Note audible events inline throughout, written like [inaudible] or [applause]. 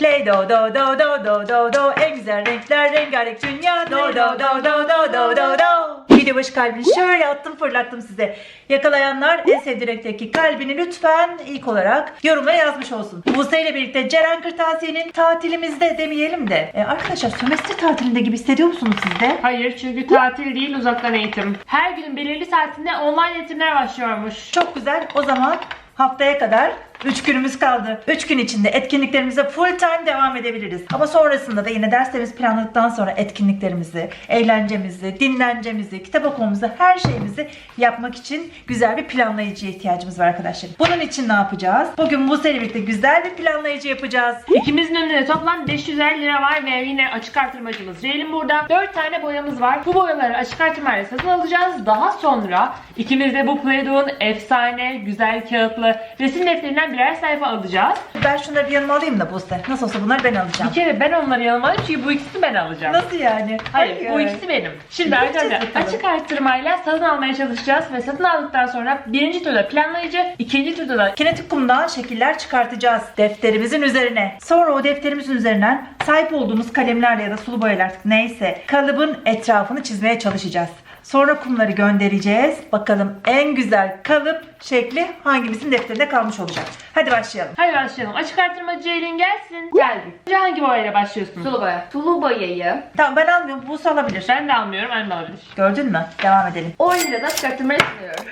Play do do do do do do do En güzel renkler rengarenk dünya Do do do do do do do do Video başı kalbini şöyle attım fırlattım size. Yakalayanlar en sevdiği kalbini lütfen ilk olarak yorumlara yazmış olsun. Buse ile birlikte Ceren Kırtasiye'nin tatilimizde demeyelim de. E arkadaşlar sömestr tatilinde gibi hissediyor musunuz siz de? Hayır çünkü tatil değil uzaktan eğitim. Her günün belirli saatinde online eğitimler başlıyormuş. Çok güzel o zaman haftaya kadar 3 günümüz kaldı. 3 gün içinde etkinliklerimize full time devam edebiliriz. Ama sonrasında da yine derslerimizi planladıktan sonra etkinliklerimizi, eğlencemizi, dinlencemizi, kitap okumamızı, her şeyimizi yapmak için güzel bir planlayıcıya ihtiyacımız var arkadaşlar. Bunun için ne yapacağız? Bugün bu ile birlikte güzel bir planlayıcı yapacağız. İkimizin önünde toplam 550 lira var ve yine açık artırmacımız Ceylin burada. 4 tane boyamız var. Bu boyaları açık artırmayla satın alacağız. Daha sonra ikimiz de bu Play-Doh'un efsane, güzel kağıtlı resim defterinden birer sayfa alacağız. Ben şunları bir yanıma alayım da Buse. Nasıl olsa bunları ben alacağım. Bir kere ben onları yanıma alayım çünkü bu ikisini ben alacağım. Nasıl yani? Hayır, bu ikisi benim. Şimdi arkadaşlar bakalım. açık arttırmayla satın almaya çalışacağız ve satın aldıktan sonra birinci turda planlayıcı, ikinci turda da Kinetik kumdan şekiller çıkartacağız defterimizin üzerine. Sonra o defterimizin üzerinden sahip olduğumuz kalemlerle ya da sulu boyalar artık neyse kalıbın etrafını çizmeye çalışacağız. Sonra kumları göndereceğiz. Bakalım en güzel kalıp şekli hangimizin defterinde kalmış olacak. Hadi başlayalım. Hadi başlayalım. Açık arttırmacı Ceylin gelsin. Geldi. Önce hangi boyayla başlıyorsun? Sulu boya. Sulu boyayı Tamam ben almıyorum. Bu alabilir. Ben de almıyorum, annem alabilir. Gördün mü? Devam edelim. 10 lirada çıkarttırmayı istiyorum.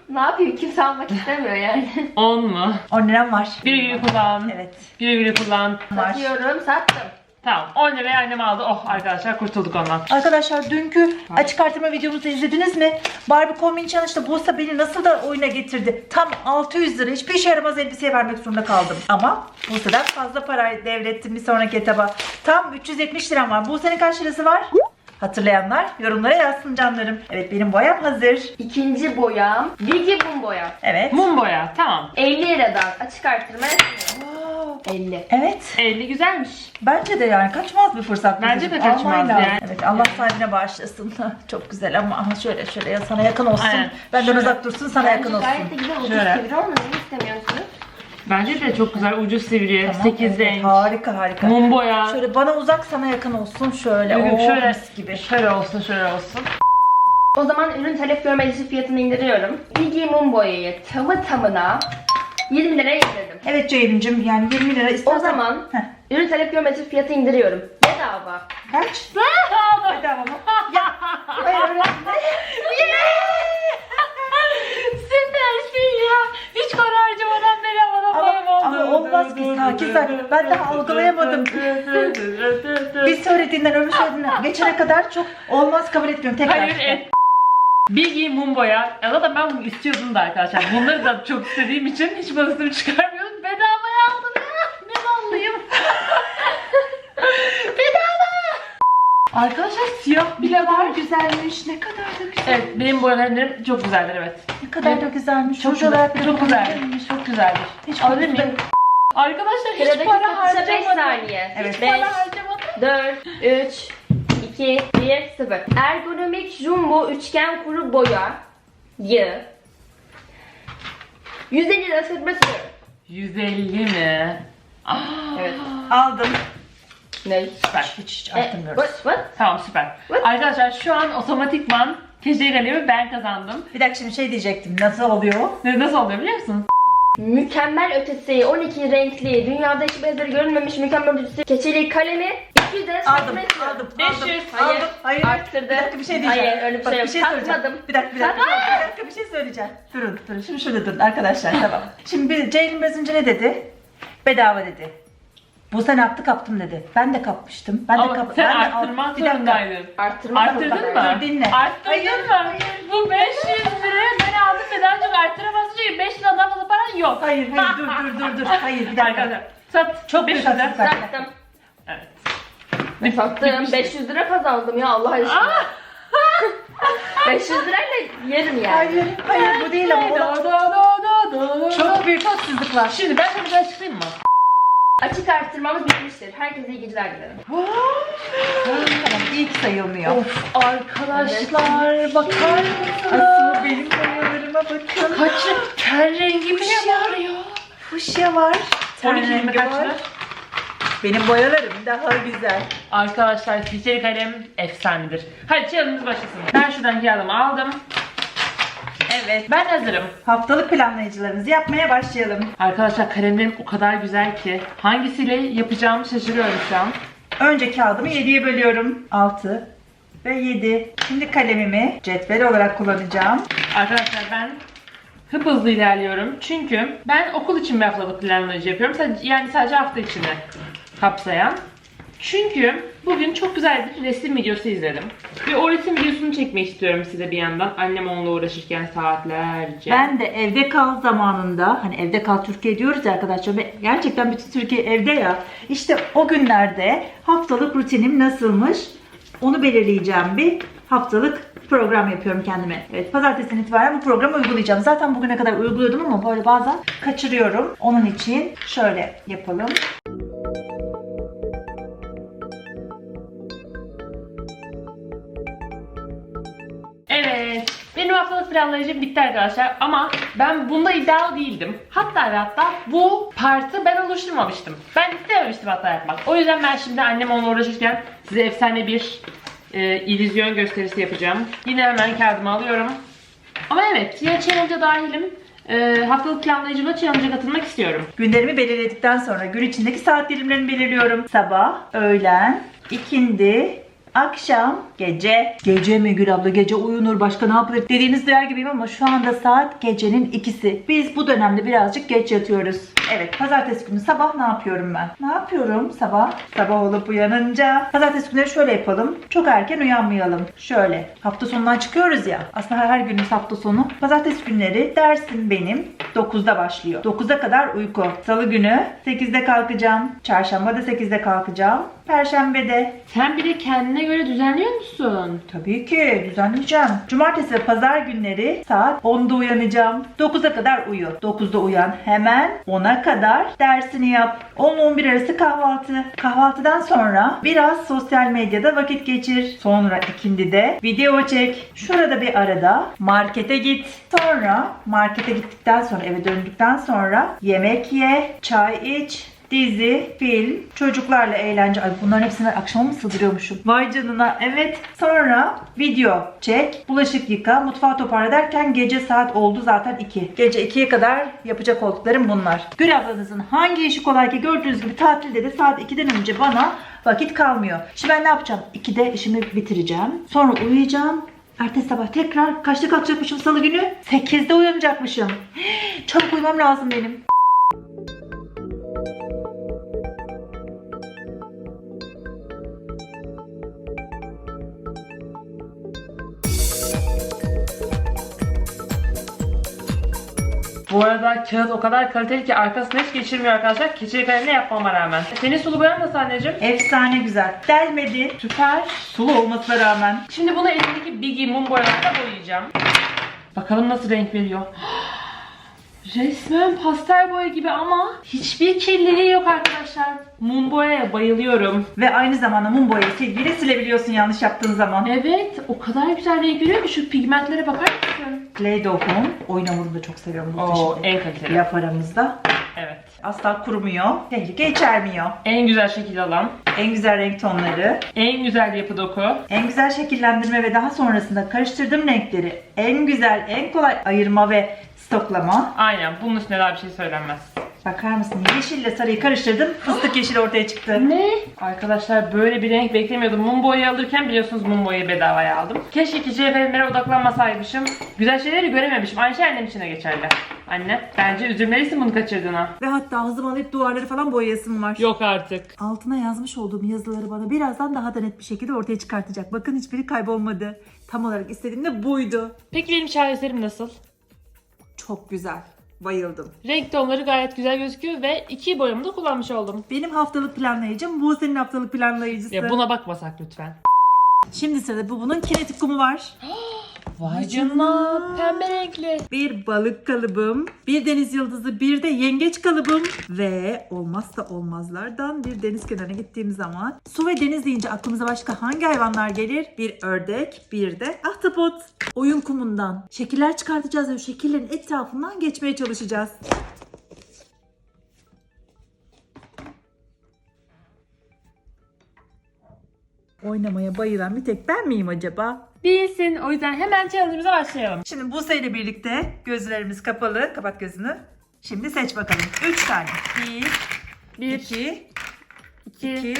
[laughs] ne yapayım? Kimse almak istemiyor yani. 10 mu? 10 liram var. Güle güle kullan. Evet. Güle güle kullan. Var. Satıyorum, sattım. Tamam. 10 liraya annem aldı. Oh arkadaşlar kurtulduk ondan. Arkadaşlar dünkü açık artırma videomuzu izlediniz mi? Barbie Combine Challenge'da Buse beni nasıl da oyuna getirdi. Tam 600 lira hiçbir işe yaramaz elbiseye vermek zorunda kaldım. Ama Buse'den fazla para devrettim bir sonraki etaba. Tam 370 liram var. Buse'nin kaç lirası var? Hatırlayanlar yorumlara yazsın canlarım. Evet benim boyam hazır. İkinci boyam. Bilgi Bum boya. Evet. Mum boya. Tamam. 50 liradan açık arttırmaya istiyorum. 50. Evet. 50 güzelmiş. Bence de yani kaçmaz bir fırsat. Bence bizim. de kaçmaz Alman lazım. yani. Evet Allah sahibine bağışlasın. [laughs] Çok güzel ama aha şöyle şöyle ya sana yakın olsun. Aynen. Benden Şöyle. uzak dursun sana yakın Bence olsun. gayet de güzel ucuz Şöyle. sivri ne istemiyorsunuz? Bence de çok güzel. Ucuz sivri. Tamam, 8 evet, renk. Harika harika. Mum boya. Şöyle bana uzak sana yakın olsun şöyle. Yok, yok, Oh, şöyle, mis gibi. şöyle olsun, şöyle olsun. O zaman ürün talep görmecisi fiyatını indiriyorum. Bilgi Mum boyayı tamı tamına 20 liraya indirdim. Evet Ceylin'cim yani 20 lira istersen. O zaman Heh, ürün talep görmecisi fiyatı indiriyorum. Bedava. kaç? Bedava mı? Ya. Hayır öyle. [laughs] Süpersin ya. Hiç para harcamadan bedavadan boyam oldu. ama olmaz ki, sakin sakin. Ben daha algılayamadım. [laughs] Bir söylediğinden öbür söylediğinden geçene kadar çok olmaz kabul etmiyorum. Tekrar. Hayır et. Bilgi mum boya. Ya zaten ben bunu istiyordum da arkadaşlar. Bunları da çok istediğim için hiç parasını çıkarmıyorum. Bedavaya aldım ya. Ne zallıyım. [laughs] Bedava. Arkadaşlar siyah bile var. güzelmiş. Ne kadar da güzel. Evet benim boyalarım çok güzeldir evet. Ne kadar da güzelmiş. Çok Hoş güzel. Çok güzeldir. kullanılmış. Çok güzeldir. Hiç Alabilir miyim? Arkadaşlar hiç Sıradaki para satışa 5 harcamadım. saniye. Evet. Hiç 5, para harcamadım. 4, 3, 2, 1, 0. Ergonomik jumbo üçgen kuru boya yı 150 lira sürmesi. 150 mi? Ah, Evet. Aldım. Ne? süper. Hiç hiç E, arttırmıyoruz. what, what? Tamam süper. What? Arkadaşlar şu an otomatikman keçeli kalemi ben kazandım. Bir dakika şimdi şey diyecektim. Nasıl oluyor? Ne- Nasıl oluyor biliyor musun? Mükemmel ötesi 12 renkli dünyada hiç benzeri görülmemiş mükemmel ötesi keçeli kalemi 200 lira Aldım, sürmesi. aldım, 500. aldım, Hayır, aldım. Hayır, arttırdı. Bir dakika bir şey diyeceğim. Hayır, öyle bir Bak, şey yok. söyleyeceğim. Satmadım. Bir dakika, bir dakika, bir dakika bir şey söyleyeceğim. Durun, durun. Şimdi şurada durun arkadaşlar, [laughs] tamam. Şimdi bir Ceylin biraz önce ne dedi? Bedava dedi. Bu sene yaptı kaptım dedi. Ben de kapmıştım. Ben de Ama kap sen ben de arttırmak Bir zorundaydın. Arttırma Arttırdın mı? Dur, dinle. Arttırdın Hayır, mı? Bu 500 liraya ben aldım ve daha çok arttıramazsın çünkü 5 liradan daha fazla paran yok. Hayır, hayır, dur, dur, dur, dur. Hayır, bir dakika. Arkadaşlar sat. Çok 500 büyük lira. Sattım. Evet. Sattım. Bitmişti. 500 lira kazandım ya Allah aşkına. 500 [laughs] lirayla yerim yani. Hayır, hayır bu değil ama. Do, do, do, do, do. Çok büyük haksızlık var. Şimdi ben sana bir açıklayayım mı? Açık arttırmamız bitmiştir. Herkese iyi geceler dilerim. Tamam, ilk sayılmıyor. Of arkadaşlar bakar Asıl benim boyalarıma bakın. Kaç ten rengi bile Fuşya. var ya. Fuşya var. Ten 12 rengi var. Benim boyalarım daha güzel. Arkadaşlar filtreli kalem efsanedir. Hadi challenge'ımız başlasın. Ben şuradan kağıdımı aldım. Evet. Ben hazırım. Haftalık planlayıcılarımızı yapmaya başlayalım. Arkadaşlar kalemlerim o kadar güzel ki hangisiyle yapacağımı şaşırıyorum şu an. Önce kağıdımı 7'ye bölüyorum. 6 ve 7. Şimdi kalemimi cetvel olarak kullanacağım. Arkadaşlar ben hıp hızlı ilerliyorum. Çünkü ben okul için bir haftalık planlayıcı yapıyorum. Sadece- Yani sadece hafta içini kapsayan. Çünkü bugün çok güzel bir resim videosu izledim. Ve o resim videosunu çekmek istiyorum size bir yandan. Annem onunla uğraşırken saatlerce. Ben de evde kal zamanında hani evde kal Türkiye diyoruz ya arkadaşlar ve gerçekten bütün Türkiye evde ya. İşte o günlerde haftalık rutinim nasılmış onu belirleyeceğim bir haftalık program yapıyorum kendime. Evet pazartesinden itibaren bu programı uygulayacağım. Zaten bugüne kadar uyguluyordum ama böyle bazen kaçırıyorum. Onun için şöyle yapalım. Haftalık planlayıcım bitti arkadaşlar ama ben bunda iddialı değildim. Hatta ve hatta bu partı ben oluşturmamıştım. Ben istememiştim hatta yapmak. O yüzden ben şimdi annem onunla uğraşırken size efsane bir e, illüzyon gösterisi yapacağım. Yine hemen kağıdımı alıyorum. Ama evet yine challenge'a dahilim. E, haftalık planlayıcımla challenge'a katılmak istiyorum. Günlerimi belirledikten sonra gün içindeki saat dilimlerini belirliyorum. Sabah, öğlen, ikindi, akşam, gece. Gece mi Gül abla? Gece uyunur başka ne yapılır dediğiniz duyar gibiyim ama şu anda saat gecenin ikisi. Biz bu dönemde birazcık geç yatıyoruz. Evet pazartesi günü sabah ne yapıyorum ben? Ne yapıyorum sabah? Sabah olup uyanınca. Pazartesi günleri şöyle yapalım. Çok erken uyanmayalım. Şöyle hafta sonundan çıkıyoruz ya. Aslında her günümüz hafta sonu. Pazartesi günleri dersim benim 9'da başlıyor. 9'a kadar uyku. Salı günü 8'de kalkacağım. Çarşamba da 8'de kalkacağım. Perşembe de Sen bir de kendine göre düzenliyor musun? Tabii ki düzenleyeceğim. Cumartesi ve pazar günleri saat 10'da uyanacağım. 9'a kadar uyu. 9'da uyan. Hemen 10'a kadar dersini yap. 10-11 arası kahvaltı. Kahvaltıdan sonra biraz sosyal medyada vakit geçir. Sonra ikindide video çek. Şurada bir arada markete git. Sonra markete gittikten sonra eve döndükten sonra yemek ye, çay iç, Dizi, film, çocuklarla eğlence. Ay bunların hepsini akşama mı sığdırıyormuşum? Vay canına. Evet. Sonra video çek, bulaşık yıka, mutfağı toparla derken gece saat oldu zaten 2. Gece 2'ye kadar yapacak olduklarım bunlar. Gül ablanızın hangi işi kolay ki gördüğünüz gibi tatilde de saat 2'den önce bana vakit kalmıyor. Şimdi ben ne yapacağım? 2'de işimi bitireceğim. Sonra uyuyacağım. Ertesi sabah tekrar kaçta kalkacakmışım salı günü? 8'de uyanacakmışım. [gasps] Çabuk uyumam lazım benim. Bu arada kağıt o kadar kaliteli ki arkasına hiç geçirmiyor arkadaşlar. Keçeli kalemle yapmama rağmen. Senin sulu boyan nasıl anneciğim? Efsane güzel. Delmedi. Süper. Sulu olmasına rağmen. Şimdi bunu elimdeki Biggie mum boyalarla boyayacağım. Bakalım nasıl renk veriyor. [gasps] Resmen pastel boya gibi ama hiçbir kirliliği yok arkadaşlar. Mum boyaya bayılıyorum. Ve aynı zamanda mum boyayı silgiyle silebiliyorsun yanlış yaptığın zaman. Evet o kadar güzel renk veriyor ki şu pigmentlere bakar mısın? Play-Doh'un oyun hamurunu da çok seviyorum. Oo en kaliteli. Laf aramızda. Evet. Asla kurumuyor. Tehlike içermiyor. En güzel şekil alan, En güzel renk tonları, en güzel yapı doku. en güzel şekillendirme ve daha sonrasında karıştırdığım renkleri en güzel, en kolay ayırma ve stoklama. Aynen bunun üstüne daha bir şey söylenmez. Bakar mısın? Yeşille sarıyı karıştırdım. Fıstık yeşili ortaya çıktı. Ne? Arkadaşlar böyle bir renk beklemiyordum. Mum boyayı alırken biliyorsunuz mum boyayı bedavaya aldım. Keşke ki CFM'lere odaklanmasaymışım. Güzel şeyleri görememişim. Aynı şey annem için de geçerli. Anne bence üzülmelisin bunu kaçırdığına. Ve hatta hızlı alıp duvarları falan boyayasım var. Yok artık. Altına yazmış olduğum yazıları bana birazdan daha da net bir şekilde ortaya çıkartacak. Bakın hiçbiri kaybolmadı. Tam olarak istediğim de buydu. Peki benim şaheserim nasıl? Çok güzel. Bayıldım. Renk tonları gayet güzel gözüküyor ve iki boyamı da kullanmış oldum. Benim haftalık planlayıcım, bu senin haftalık planlayıcısı. Ya buna bakmasak lütfen. Şimdi sırada bu bunun kinetik kumu var. [gasps] Vay canına pembe renkli. Bir balık kalıbım, bir deniz yıldızı, bir de yengeç kalıbım ve olmazsa olmazlardan bir deniz kenarına gittiğim zaman su ve deniz deyince aklımıza başka hangi hayvanlar gelir? Bir ördek, bir de ahtapot. Oyun kumundan şekiller çıkartacağız ve şekillerin etrafından geçmeye çalışacağız. Oynamaya bayılan bir tek ben miyim acaba? Değilsin. O yüzden hemen challenge'ımıza başlayalım. Şimdi Buse ile birlikte gözlerimiz kapalı. Kapat gözünü. Şimdi seç bakalım. 3 tane. 1, 1, 2, 2, 2,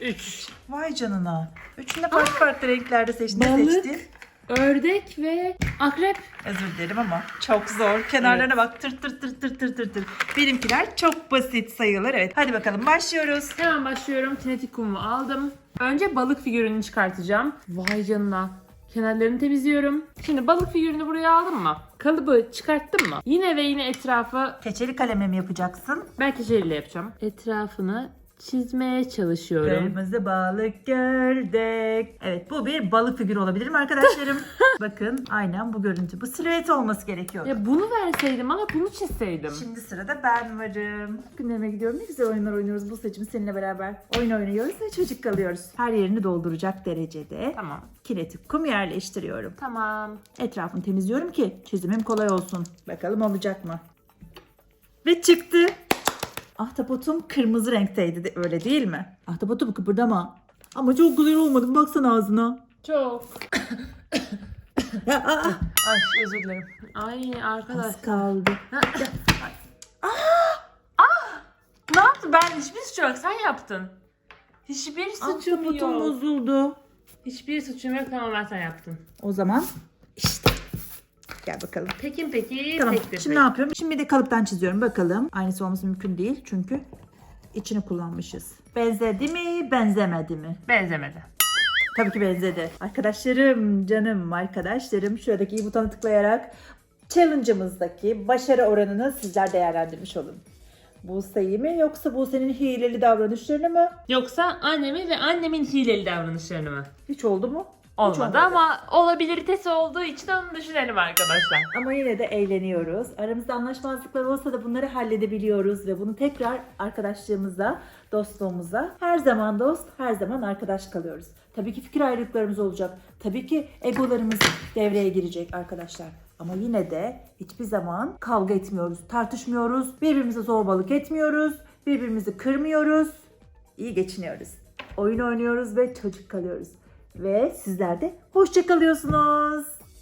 3. Vay canına. Üçünü de farklı farklı renklerde seçtin. Balık. seçtin? Ördek ve akrep. Özür dilerim ama çok zor. Kenarlarına bak tır tır tır tır tır tır tır. Benimkiler çok basit sayılır. Evet hadi bakalım başlıyoruz. Hemen başlıyorum. Kinetik kumumu aldım. Önce balık figürünü çıkartacağım. Vay canına. Kenarlarını temizliyorum. Şimdi balık figürünü buraya aldım mı? Kalıbı çıkarttım mı? Yine ve yine etrafı Keçeli kalemle mi yapacaksın? ben keçeliyle yapacağım. Etrafını çizmeye çalışıyorum. Kırmızı balık gördük. Evet bu bir balık figürü olabilir mi arkadaşlarım? [laughs] Bakın aynen bu görüntü. Bu silüet olması gerekiyor. Ya bunu verseydim bana bunu çizseydim. Şimdi sırada ben varım. Günlerime gidiyorum. Ne güzel oyunlar oynuyoruz bu seçim seninle beraber. Oyun oynuyoruz ve çocuk kalıyoruz. Her yerini dolduracak derecede Tamam. kinetik kum yerleştiriyorum. Tamam. Etrafını temizliyorum ki çizimim kolay olsun. Bakalım olacak mı? Ve çıktı. Ahtapotum kırmızı renkteydi de öyle değil mi? Ahtapotum kıpırdama. Ama çok güzel olmadı. Baksana ağzına. Çok. Ay özür dilerim. Ay arkadaş. az kaldı. Ne yaptın? Ben hiçbir suçum yok. Sen yaptın. Hiçbir suçum Ahtapotum yok. bozuldu. Hiçbir suçum yok tamamen sen yaptın. O zaman. Gel bakalım. Pekin peki. Tamam. pektir Şimdi peki. ne yapıyorum? Şimdi bir de kalıptan çiziyorum. Bakalım. Aynısı olması mümkün değil. Çünkü içini kullanmışız. Benzedi mi, benzemedi mi? Benzemedi. Tabii ki benzedi. Arkadaşlarım, canım arkadaşlarım şuradaki i butona tıklayarak challenge'ımızdaki başarı oranını sizler değerlendirmiş olun. Buse'yi mi yoksa Buse'nin hileli davranışlarını mı? Yoksa annemi ve annemin hileli davranışlarını mı? Hiç oldu mu? Olmadı olmadı. ama olabiliritesi olduğu için onu düşünelim arkadaşlar. Ama yine de eğleniyoruz. Aramızda anlaşmazlıklar olsa da bunları halledebiliyoruz ve bunu tekrar arkadaşlığımıza, dostluğumuza her zaman dost, her zaman arkadaş kalıyoruz. Tabii ki fikir ayrılıklarımız olacak. Tabii ki egolarımız devreye girecek arkadaşlar. Ama yine de hiçbir zaman kavga etmiyoruz, tartışmıyoruz, birbirimize zorbalık etmiyoruz, birbirimizi kırmıyoruz. İyi geçiniyoruz. Oyun oynuyoruz ve çocuk kalıyoruz. Ve sizler de hoşça kalıyorsunuz.